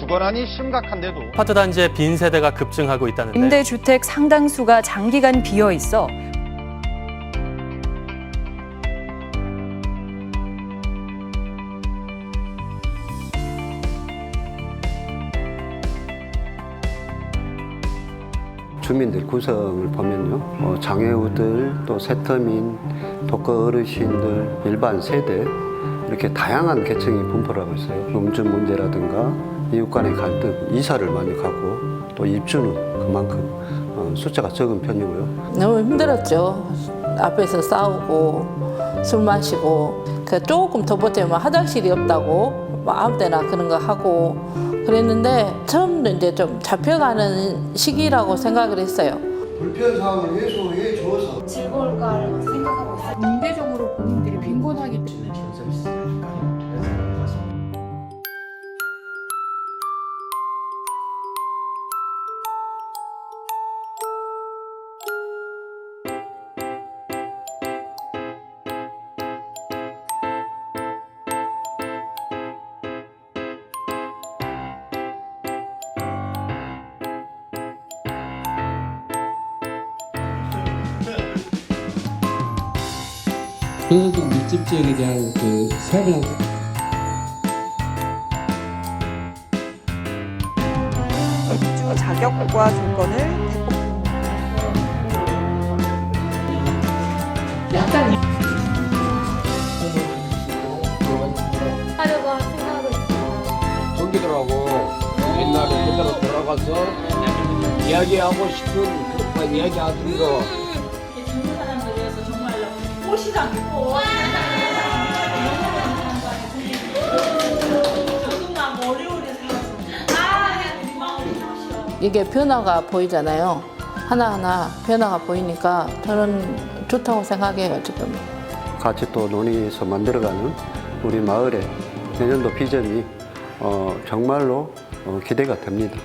주거난이 심각한데도 아파트 단지의 빈 세대가 급증하고 있다는데 임대주택 상당수가 장기간 비어 있어 주민들 구성을 보면요. 어, 장애우들, 또 세터민, 독거 어르신들, 일반 세대 이렇게 다양한 계층이 분포를 하고 있어요. 음주 문제라든가 이웃 간의 갈등, 이사를 많이 가고 또 입주는 그만큼 어, 숫자가 적은 편이고요. 너무 힘들었죠. 앞에서 싸우고 술 마시고 그 조금 더 보태면 화장실이 없다고 뭐 아무 데나 그런 거 하고 그랬는데 처음 이제 좀 잡혀가는 시기라고 생각을 했어요. 불편 사항을 해소해 줘 근소득 밀집 지역에 대한 그 세분 입주 자격과 조건을 대폭 하려고 생각하고 있어요. 동기들하고 옛날에 그대로 돌아가서 이야기하고 싶은 그 이야기하던 거 꽃이랑 꽃. 조금만. 아, 우리 싫어. 이게 변화가 보이잖아요. 하나하나 변화가 보이니까 저는 좋다고 생각해요, 지금. 같이 또 논의해서 만들어가는 우리 마을의 내년도 비전이 어, 정말로 어, 기대가 됩니다.